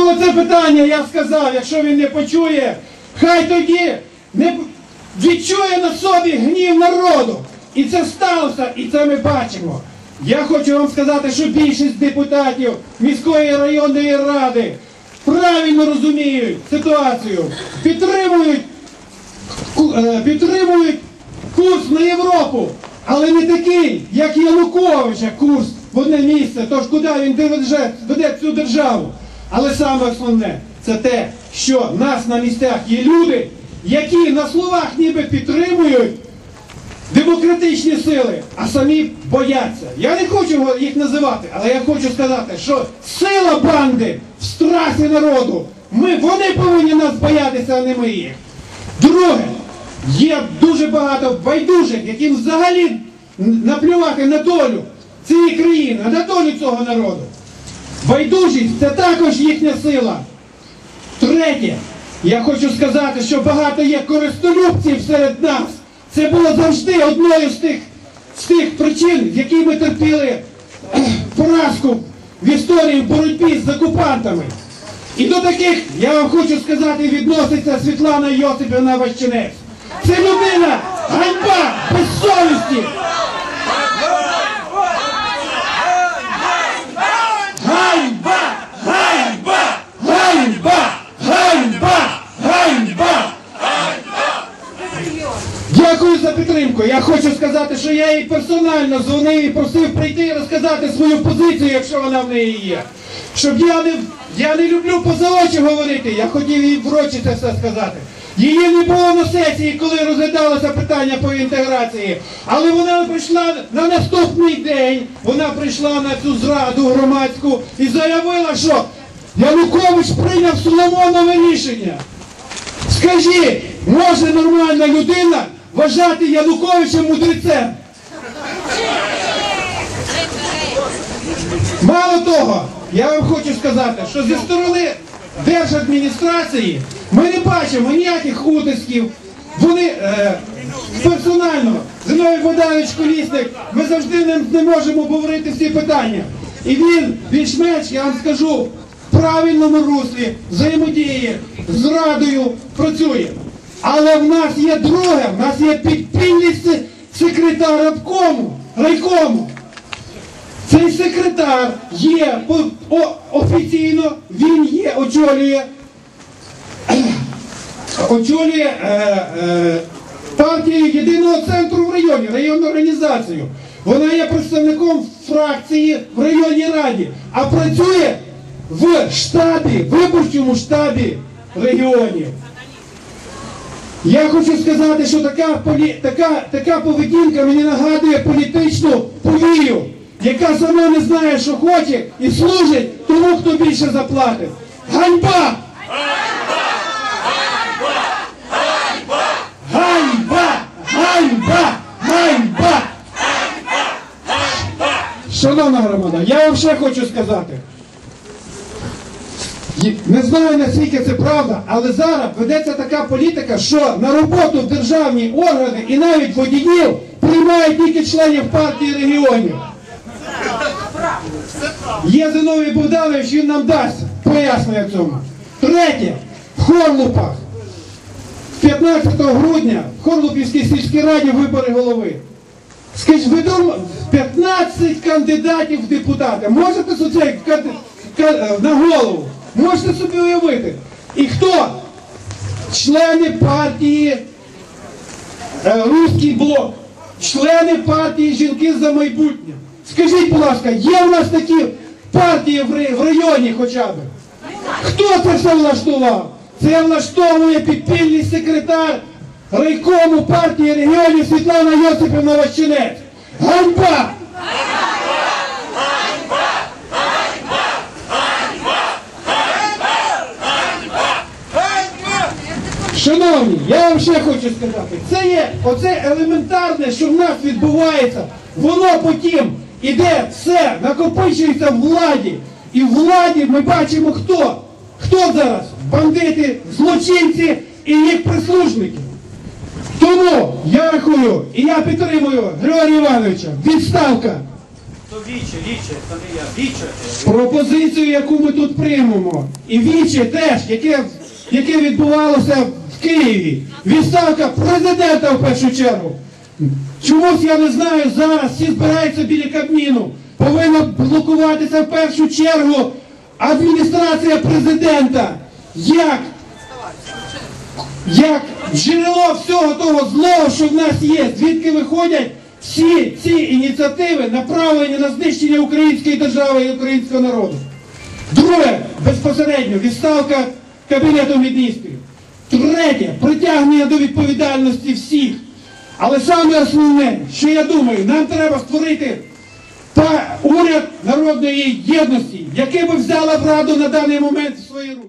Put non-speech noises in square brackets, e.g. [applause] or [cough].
Оце питання я сказав, якщо він не почує, хай тоді не відчує на собі гнів народу. І це сталося, і це ми бачимо. Я хочу вам сказати, що більшість депутатів міської районної ради правильно розуміють ситуацію, підтримують, е, підтримують курс на Європу, але не такий, як Януковича курс в одне місце. Тож куди він веде цю державу? Але саме основне це те, що в нас на місцях є люди, які на словах ніби підтримують демократичні сили, а самі бояться. Я не хочу їх називати, але я хочу сказати, що сила банди в страхі народу. Ми, вони повинні нас боятися, а не ми їх. Друге, є дуже багато байдужих, яким взагалі наплювати на долю цієї країни, на долю цього народу. Байдужість це також їхня сила. Третє, я хочу сказати, що багато є користолюбців серед нас. Це було завжди одною з тих, з тих причин, в які ми терпіли [clears throat] поразку в історії боротьбі з окупантами. І до таких, я вам хочу сказати, відноситься Світлана Йосипівна Ващенець. Це людина ганьба без совісті. Ганьба! Ганьба! Ганьба! Ганьба! Ганьба! Дякую за. Я хочу сказати, що я їй персонально дзвонив і просив прийти і розказати свою позицію, якщо вона в неї є. Щоб я не, я не люблю поза очі говорити, я хотів їй в це все сказати. Її не було на сесії, коли розглядалося питання по інтеграції. Але вона прийшла на наступний день, вона прийшла на цю зраду громадську і заявила, що Янукович прийняв Соломонове рішення. Скажіть, може нормальна людина вважати Януковича мудрецем? Мало того, я вам хочу сказати, що зі сторони держадміністрації ми не бачимо ніяких утисків. Вони е, персонально, Зиновій Богданович Колісник, ми завжди не, не можемо говорити всі питання. І він більш-менш, я вам скажу, в правильному руслі взаємодіє з радою, працює. Але в нас є друге, в нас є підпільний се- секретар обкому, райкому. Цей секретар є офіційно, він є, очолює, [clears throat] очолює е, е, партію єдиного центру в районі, районну організацію. Вона є представником фракції в районній раді, а працює в штабі, виборчому штабі регіонів. Я хочу сказати, що така, така, така поведінка мені нагадує політичну повію, яка сама не знає, що хоче, і служить тому, хто більше заплатить. Ганьба! Шановна громада, я вам ще хочу сказати. Не знаю наскільки це правда, але зараз ведеться така політика, що на роботу в державні органи і навіть водіїв приймають тільки членів партії регіонів. Є Зиновій Богданович, він нам дасть пояснення цьому. Третє, в Хорлупах. 15 грудня в Хорлупівській сільській раді вибори голови. Скажіть, думаєте, 15 кандидатів в депутати. Можете ка- на голову? Можете собі уявити? І хто? Члени партії е, Руський блок, члени партії Жінки за майбутнє. Скажіть, будь ласка, є в нас такі партії в районі хоча б? Хто це все влаштував? Це влаштовує підпільний секретар райкому партії регіонів Світлана Йосипівна Ващенець. Ганьба! Шановні, я вам ще хочу сказати, це є оце елементарне, що в нас відбувається, воно потім іде все, накопичується в владі. І в владі ми бачимо хто? Хто зараз? Бандити, злочинці і їх прислужники. Тому я рахую, і я підтримую Григорія Івановича, відставка. То віче, віче, то не я. Віче. пропозицію, яку ми тут приймемо, і віче теж, яке, яке відбувалося в Києві. Відставка президента в першу чергу. Чомусь я не знаю, зараз всі збираються біля Кабміну. Повинна блокуватися в першу чергу адміністрація президента. Як? Як джерело всього того злого, що в нас є, звідки виходять всі ці ініціативи, направлені на знищення української держави і українського народу. Друге, безпосередньо відставка Кабінету міністрів. Третє, притягнення до відповідальності всіх. Але саме основне, що я думаю, нам треба створити та уряд народної єдності, який би взяла владу на даний момент в свої руки.